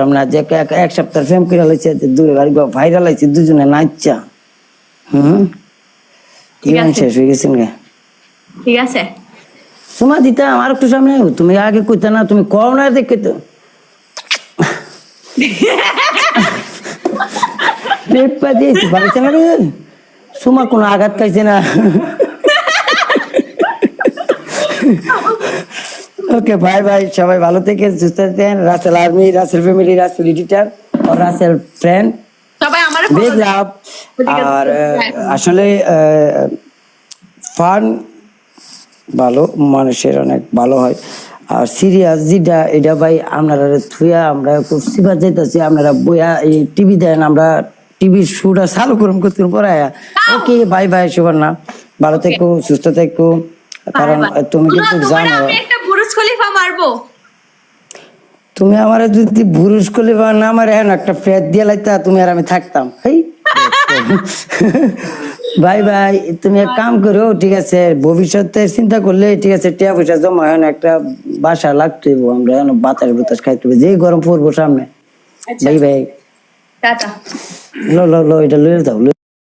আমরা যে এক- সপ্তাহ প্রেম করে লাইছে দূরে গাড়ি ভাইরাল হয়েছে দুজনে নাচছা হুম? ঠিক আছে। শেষ হয়ে গেছেন গে ঠিক আছে। তোমা দিতা আমার একটু সামনে তুমি আগে কইতে না তুমি কও না দেখে তো। পেপা দিয়েছি বাড়িতে না সুমা কোনো আঘাত খাইছে না। ওকে বাই বাই সবাই ভালো থেকে সুস্থ থাকেন। Rasel army Rasel family Rasel editor আর রাসেল ফ্রেন্ড সবাই আমার বিগ লাভ আর আসলে ফান ভালো মানুষের অনেক ভালো হয়। আর সিরিয়াস যেটা এটা ভাই আপনারা থুয়া আমরা খুব সিবা যাইতেছি আপনারা বইয়া এই টিভি দেন আমরা টিভির শুটা চালু করুন করতে পরে ওকে বাই বাই সুবর্ণা ভালো থেকো সুস্থ থেকো। কারণ। তুমি কিন্তু জানো। বুরুজ খলিফা মারবো। তুমি আমার যদি বুরুজ বা না আমার এখন একটা ফ্যাট দিয়ে লাইতা তুমি আর আমি থাকতাম। এই বাই বাই তুমি এক কাম করো ঠিক আছে ভবিষ্যতে চিন্তা করলে ঠিক আছে টিয়া পয়সা জমা হয় না একটা বাসা লাগতে আমরা এখন বাতাস বাতাস খাইতে হবে যেই গরম পড়ব সামনে। ভাই ভাই বাই। টাটা। লো লো লো এটা লয়ে যাও